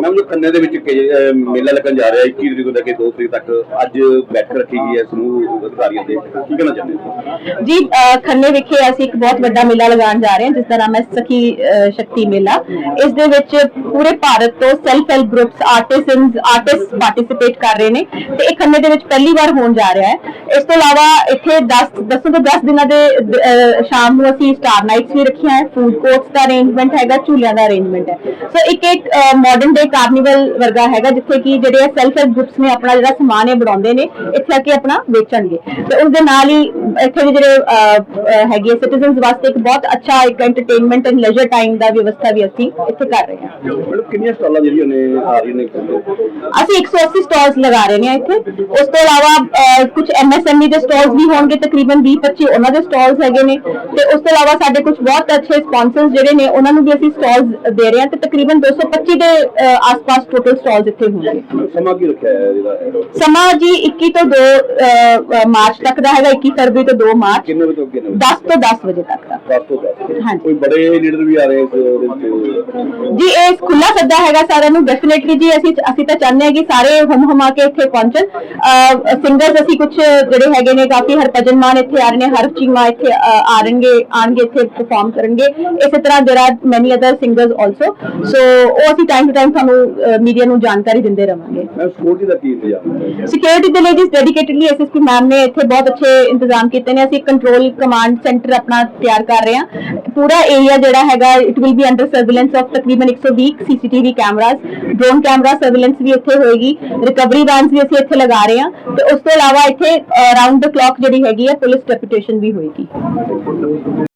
Ma'am ਜੋ ਖੰਨੇ ਦੇ ਵਿੱਚ ਕਿ- ਅਹ ਮੇਲਾ ਲੱਗਣ ਜਾ ਰਿਹਾ 21 ਤਰੀਕ ਤੋਂ ਲੈ ਕੇ 2 ਤਰੀਕ ਤੱਕ ਅੱਜ ਬੈਠਕ ਰੱਖੀ ਗਈ ਹੈ ਸਮੂਹ ਅਧਿਕਾਰੀਆਂ ਦੇ। ਕੀ ਕਹਿਣਾ ਚਾਹੁੰਦੇ ਹੋ? ਜੀ ਅ, ਖੰਨੇ ਵਿਖੇ ਅਸੀਂ ਇੱਕ ਬਹੁਤ ਵੱਡਾ ਮੇਲਾ ਲਗਾਉਣ ਜਾ ਰਹੇ ਹਾਂ ਜਿਸ ਦਾ ਨਾਮ ਹੈ ਸਖੀ ਅ, ਸ਼ਕਤੀ ਮੇਲਾ। ਇਸ ਦੇ ਵਿੱਚ ਪੂਰੇ ਭਾਰਤ ਤੋਂ self help groups artisans artist participate ਕਰ ਰਹੇ ਨੇ ਤੇ ਇਹ ਖੰਨੇ ਦੇ ਵਿੱਚ ਪਹਿਲੀ ਵਾਰ ਹੋਣ ਜਾ ਰਿਹਾ ਹੈ। ਇਸ ਤੋਂ ਇਲਾਵਾ ਇੱਥੇ 10 10 ਤੋਂ 10 ਦਿਨਾਂ ਦੇ ਅ, ਸ਼ਾਮ ਨੂੰ ਅਸੀਂ ਸਟਾਰ ਨਾਈਟਸ ਵੀ ਰੱਖੀਆਂ ਹੈ ਫੂਡ ਕੋਰਟਸ ਦਾ ਅਰੇਂਜਮੈਂਟ ਹੈਗਾ ਝੂਲਿਆਂ ਦਾ ਅਰੇਂਜਮੈਂਟ ਹੈ। ਸੋ ਇੱਕ ਇੱਕ ਮਾਡਰਨ ਡੇ ਕਾਰਨੀਵਲ ਵਰਗਾ ਹੈਗਾ ਜਿੱਥੇ ਕਿ ਜਿਹੜੇ ਸੈਲਫ ਹੈਲਪ ਗਰੁੱਪਸ ਨੇ ਆਪਣਾ ਜਿਹੜਾ ਸਮਾਨ ਹੈ ਬਣਾਉਂਦੇ ਨੇ ਇੱਥੇ ਆ ਕੇ ਆਪਣਾ ਵੇਚਣਗੇ। ਤੇ ਉਸ ਦੇ ਨਾਲ ਹੀ ਇੱਥੇ ਦੇ ਜਿਹੜੇ ਹੈਗੇ ਸਿਟੀਜ਼ਨਸ ਵਾਸਤੇ ਇੱਕ ਬਹੁਤ ਅੱਛਾ ਇੱਕ ਐਂਟਰਟੇਨਮੈਂਟ ਐਂਡ ਲੈਜਰ ਟਾਈਮ ਦਾ ਵਿਵਸਥਾ ਵੀ ਅਸੀਂ ਇੱਥੇ ਕਰ ਰਹੇ ਹਾਂ। ਮੈਡਮ ਕਿੰਨੀਆਂ ਸਟਾਲਾਂ ਜਿਹੜੀਆਂ ਨੇ ਆ ਰਹੀਆਂ ਨੇ ਅਸੀਂ 180 ਸਟਾਲਸ ਲਗਾ ਰਹੇ ਨੇ ਇੱਥੇ। ਉਸ ਤੋਂ ਇਲਾਵਾ ਕੁਝ ਐਮਐਸਐਮਈ ਦੇ ਸਟਾਲਸ ਵੀ ਹੋਣਗੇ ਤਕਰੀਬਨ 20 25 ਉਹਨਾਂ ਦੇ ਸਟਾਲਸ ਹੈਗੇ ਨੇ। ਤੇ ਉਸ ਤੋਂ ਇਲਾਵਾ ਸਾਡੇ ਕੁਝ ਬਹੁਤ ਅੱਛੇ ਸਪਾਂਸਰਸ ਜਿਹੜੇ ਨੇ ਉਹਨਾਂ ਨੂੰ ਵੀ ਅਸੀਂ ਸਟਾਲਸ ਦੇ ਰਹੇ ਹਾਂ। ਤੇ ਤਕਰੀਬਨ 225 ਦੇ ਆਸ-ਪਾਸ ਟੋਟਲ ਸਟਾਲਸ ਇੱਥੇ ਹੋਣਗੇ ਸਮਾਂ ਕੀ ਰੱਖਿਆ ਹੈ ਇਹਦਾ? ਸਮਾਂ ਜੀ 21 ਤੋਂ 2 ਅਹ, ਮਾਰਚ ਤੱਕ ਦਾ ਹੈਗਾ 21 ਫਰਵਰੀ ਤੋਂ 2 ਮਾਰਚ। ਕਿੰਨੇ ਵਜੇ ਤੋਂ ਕਿੰਨੇ ਵਜੇ 10 ਤੋਂ 10 ਵਜੇ ਤੱਕ ਦਾ। 10 ਤੋਂ 10 ਹਾਂਜੀ। ਕੋਈ ਬੜੇ ਲੀਡਰ ਵੀ ਆ ਰਹੇ ਉਹਦੇ ਵਿੱਚ? ਜੀ ਇਹ ਖੁੱਲਾ ਸੱਦਾ ਹੈਗਾ ਸਾਰਿਆਂ ਨੂੰ। ਡੈਫੀਨਿਟਲੀ ਜੀ ਅਸੀਂ ਅਸੀਂ ਤਾਂ ਚਾਹੁੰਦੇ ਹਾਂ ਕਿ ਸਾਰੇ ਹਮ ਹਮਾ ਕੇ ਇੱਥੇ ਪਹੁੰਚਣ। ਸਿੰਗਰਸ ਅਸੀਂ ਕੁਝ ਜਿਹੜੇ ਹੈਗੇ ਨੇ ਕਾਫੀ ਹਰਭਜਨ ਮਾਨ ਇੱਥੇ ਆ ਰਹੇ ਨੇ ਹਰ ਚੀਮਾ ਇੱਥੇ ਅਹ, ਆ ਰਹਨਗੇ ਆਣਗੇ ਇੱਥੇ ਪਰਫਾਰਮ ਕਰਨਗੇ। ਇਸੇ ਤਰ੍ਹਾਂ there are many other singers also so ਉਹ ਅਸੀਂ ਟਾਈਮ ਟੂ ਟਾਈਮ ਤੁਹਾਨੂੰ ਮੀਡੀਆ ਨੂੰ ਜਾਣਕਾਰੀ ਦਿੰਦੇ ਰਵਾਂਗੇ। ਮੈਂ ਸਿਕਿਉਰਿਟੀ ਦਾ ਕੀ ਇੰਤਜ਼ਾਮ ਹੈ? ਸਿਕਿਉਰਿਟੀ ਦੇ ਲਈ ਜੀ ਡੈਡੀਕੇਟਡਲੀ ਐਸਐਸਪੀ ਮੈਮ ਨੇ ਇੱਥੇ ਬਹੁਤ ਅੱਛੇ ਇੰਤਜ਼ਾਮ ਕੀਤੇ ਨੇ। ਅਸੀਂ ਕੰਟਰੋਲ ਕਮਾਂਡ ਸੈਂਟਰ ਆਪਣਾ ਤਿਆਰ ਕਰ ਰਹੇ ਹਾਂ। ਪੂਰਾ ਏਰੀਆ ਜਿਹੜਾ ਹੈਗਾ it will be under surveillance of ਤਕਰੀਬਨ 120 CCTV cameras drone camera surveillance ਵੀ ਇੱਥੇ ਹੋਏਗੀ। ਰਿਕਵਰੀ ਵੈਨਸ ਵੀ ਅਸੀਂ ਇੱਥੇ ਲਗਾ ਰਹੇ ਹਾਂ। ਤੇ ਉਸ ਤੋਂ ਇਲਾਵਾ ਇੱਥੇ ਰਾਉਂਡ ਦ ਕਲੌਕ ਜਿਹੜੀ ਹੈਗੀ ਹੈ ਪੁਲਿਸ ਡੈਪੂਟੇਸ਼ਨ ਵੀ ਹੋਏਗੀ।